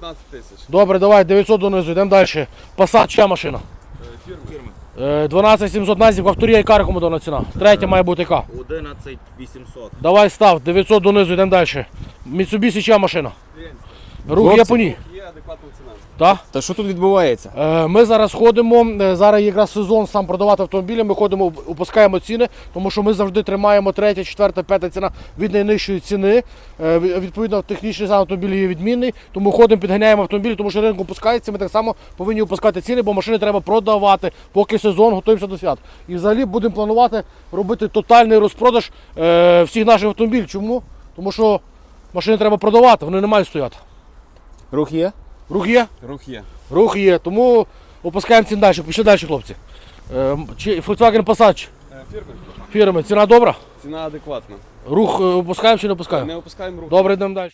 16 тисяч. Добре, давай, 900 донизу, йдемо далі. Пасад, чия машина? Е, Фірми. 12 700 назів, авторія і рекомендована ціна? Третя має бути яка? 11 800. Давай став, 900 донизу, йдемо далі. Mitsubishi чия машина? Рух є по ній. Є адекватна ціна. Так? Та що тут відбувається? Е, Ми зараз ходимо, е, зараз якраз сезон сам продавати автомобілі, ми ходимо, опускаємо ціни, тому що ми завжди тримаємо третя, четверта, п'ята ціна від найнижчої ціни. Е, від- Відповідно, технічний стан автомобіля є відмінний, тому ходимо, підганяємо автомобілі, тому що ринок опускається, ми так само повинні опускати ціни, бо машини треба продавати, поки сезон готуємося до свят. І взагалі будемо планувати робити тотальний розпродаж е, всіх наших автомобілів. Чому? Тому що машини треба продавати, вони не мають стояти. Рух є? Рух є? Рух є. Рух є, тому опускаємо ціни далі. Пішли далі, хлопці. Е, чи Volkswagen Passat Е, Фірми. фірми, ціна добра? Ціна адекватна. Рух е, опускаємо чи не опускаємо? Не опускаємо рух. Добре, йдемо далі.